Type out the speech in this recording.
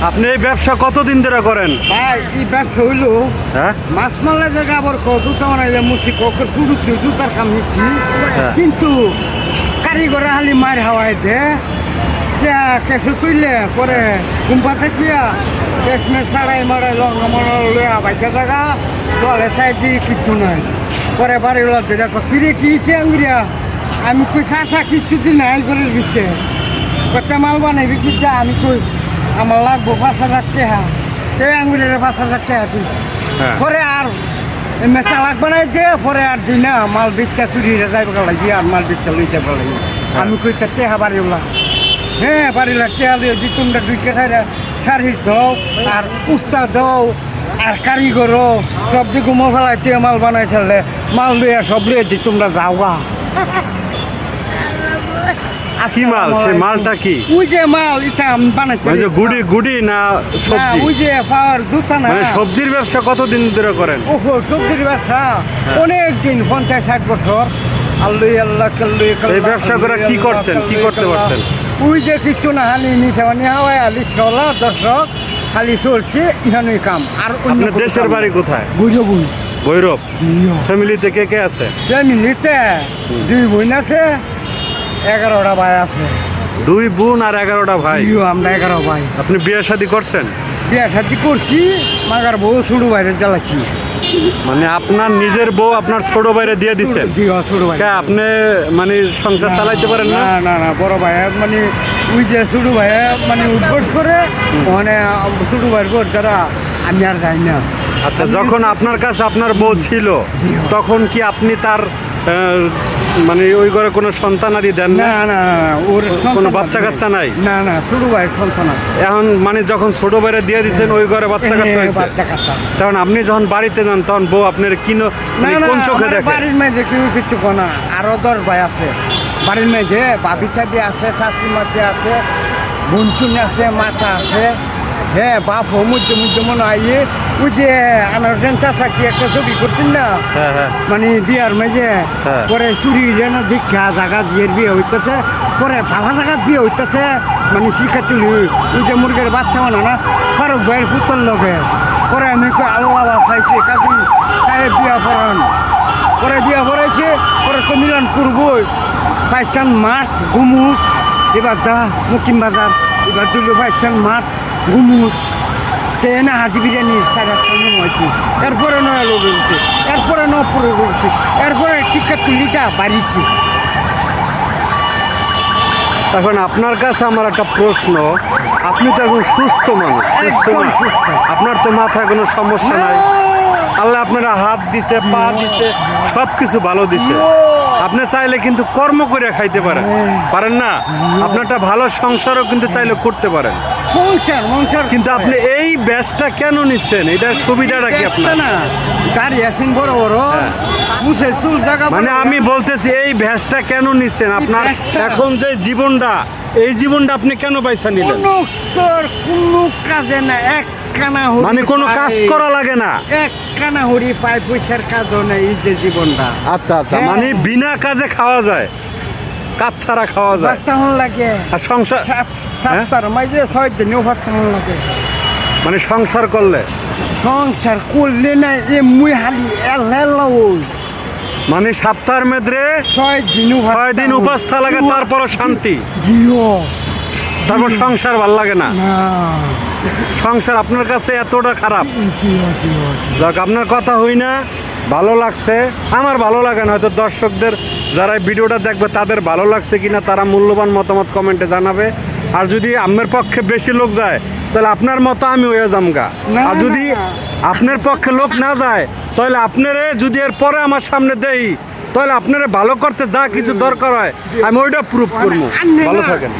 আপনি এই ব্যবসা কতদিন ধরে করেন? ভাই এই ব্যবসা হইল হ্যাঁ? মাছ মারলে জায়গা আবার ক জুতা বানাইলে মুসি কক শুরু জুতার কাম নিচ্ছি। হ্যাঁ। কিন্তু কারিগরে হালি মার হাওয়াই দে কেসে তুইলে পরে কুম্পা থাকিয়া কেসমে ছাড়াই মারাই লঙ্কা মারা লয়া বাইকা জায়গা জলে সাইড কিচ্ছু নাই। পরে বাড়ি ওলা দিলে ফিরে কিছে আঙ্গুরিয়া? আমি কই শাসা কিচ্ছু দিন নাই করে দিচ্ছে কত মাল বানাইবি কিচ্ছু? আমি কই আমার লাগবো পাঁচ হাজার টাকা। এই আঙ্গুরের পাঁচ হাজার টাকা দিই। হ্যাঁ। পরে আর এমনি চালাক বানাই দিয়ে পরে আর দিই না। মাল বিচ্ছা চুরি যাইব লাগি আর মাল বিচ্ছা লই যাব লাগি আমি কই টেহা বাড়ি ওলা হ্যাঁ বাড়িলা টেহা লিয়ে দি তোমরা দুই কেঠাই সারি দাও আর উস্তা দাও আর কারিগর সব দিকে মো ফেলাই দিয়ে মাল বানাই ফেললে মাল লইয়া সব লিয়ে দি তোমরা যাওয়া। কি মাল? সেই মালটা কি? ওই যে মাল ইটা আমি বানাইতে মানে যে গুড়ি গুড়ি না সবজি? ওই যে পাওয়ার জুতা না। মানে সবজির ব্যবসা কতদিন ধরে করেন? ওহো সবজির ব্যবসা। অনেক দিন পঞ্চাশ ষাট বছর। আল্লুই আল্লাহ কাল্লুই এই ব্যবসা করে কি করছেন? কি করতে পারছেন? ওই যে কিছু না হালি নিচে মানে হাওয়াই আলি চলা দর্শক খালি চলছে ইহানুই কাম। আর অন্য দেশের বাড়ি কোথায়? বুঝ ভৈরব? ফ্যামিলিতে কে কে আছে? মিনিটে দুই বোন আছে এগারোটা ভাই আছে। দুই বোন আর এগারোটা ভাই? আমরা এগারো ভাই। আপনি বিয়ে শাদী করছেন? বিয়ে শাদি করছি মাগার বউ শুরু বাইরে জ্বালাচ্ছি। মানে আপনার নিজের বউ আপনার ছোট বাইরে দিয়ে দিচ্ছেন বাইরে আপনি মানে সংসার চালাইতে পারেন না? না না বড় ভাই মানে ওই যে ছোটো ভাই মানে উদ্বোস করে মানে ছোটো ভাইয়ের ঘর যারা আমি আর যাই না। আচ্ছা যখন আপনার কাছে আপনার বউ ছিল তখন কি আপনি তার মানে ওই ঘরে কোনো সন্তানাদি দেন না? না ওর কোনো বাচ্চা কাচ্চা নাই? না না ছোটো ভাইয়ের সন্তান আছে। এখন মানে যখন ছোট ভাইরা দিয়ে দিচ্ছেন ওই ঘরে বাচ্চা কাচ্চা হ্যাঁ, হয়েছে? বাচ্চা কাচ্চা তখন আপনি যখন বাড়িতে যান তখন বউ আপনার কিনো না মানে কোন চোখে দেখে? বাড়ির মেয়ে কেউ কিছু কোনা আরও দশ ভাই আছে। বাড়ির মেয়ে বাবি চাবি আছে শাশি মাছি আছে বঞ্চুন আছে মাথা আছে। হ্যাঁ বাপ হো মুদ্দে মুদ্দে মনে হয় ইয়ে, ওই যে আমার চাষা কি একটা ছবি করছেন না? হ্যাঁ হ্যাঁ। মানে বিয়ার মেজে হ্যাঁ। পরে চুরি যেন দীক্ষা জায়গা বিয়ের বিয়ে হইতেছে পরে ভালো জায়গা বিয়ে হইতেছে মানে শিক্ষা চুলি ওই যে মুরগের বাচ্চা মানে না ফারুক ভাইয়ের পুতল লগে। পরে আমি কই আল্লাহ খাইছি কাজী বিয়া পড়ান পরে বিয়া পড়াইছে পরে তো মিলন করবই। বাইচান মাঠ গুমুট। এবার দা মুকিম বাজার। এবার দিল বাইচান মাঠ গুমুট। ট্রেনে হাজি বিরিয়ানি সাড়ে আটটার মনে হয়েছে এরপরে নয় লোক উঠছে এরপরে নপুরে উঠছে এরপরে তুলিটা বাড়িছি এখন আপনার কাছে আমার একটা প্রশ্ন আপনি তো এখন সুস্থ মানুষ সুস্থ মানুষ। সুস্থ। আপনার তো মাথায় কোনো সমস্যা নাই। আল্লাহ হাত দিছে পা দিছে সব কিছু ভালো দিছে। আপনি চাইলে কিন্তু কর্ম করে খাইতে পারেন। পারেন না? আপনি একটা ভালো সংসারও কিন্তু চাইলে করতে পারেন। কিন্তু আপনি এই ব্যাসটা কেন নিচ্ছেন? এটার সুবিধাটা কি আপনার? হ্যাঁ। মানে আমি বলতেছি এই ভ্যাসটা কেন নিচ্ছেন? আপনার এখন যে জীবনটা এই জীবনটা আপনি কেন পয়সা নিলেন? কোনো কাজে না এক কানা হরি মানে কোনো কাজ। করা লাগে না। এক কানা হরি পায় পয়সার কাজও নেই এই যে জীবনটা। আচ্ছা আচ্ছা হ্যাঁ। মানে বিনা কাজে খাওয়া যায় কাজ ছাড়া খাওয়া যায়। বাস্তা লাগে। আর সংসার সাত হ্যাঁ? সাতটার মাঝে ছয় দিনেও হন লাগে। মানে সংসার করলে? সংসার করলে না এ মুই হালি এল মানে সপ্তাহের মেদ্রে ছয় দিন ছয় দিন উপাস লাগে তারপরও শান্তি। দিও। তারপর সংসার ভালো লাগে না। সংসার আপনার কাছে এতটা খারাপ। যাক আপনার কথা হই না ভালো লাগছে আমার ভালো লাগে না হয়তো দর্শকদের যারা ভিডিওটা দেখবে তাদের ভালো লাগছে কিনা তারা মূল্যবান মতামত কমেন্টে জানাবে। আর যদি আমের পক্ষে বেশি লোক যায় তাহলে আপনার মতো আমি হয়ে যামগা। আর যদি আপনার পক্ষে লোক না যায় তাহলে আপনারে যদি এর পরে আমার সামনে দেই তাহলে আপনারা ভালো করতে যা কিছু দরকার হয় আমি ওইটা প্রুফ করব ভালো থাকেন।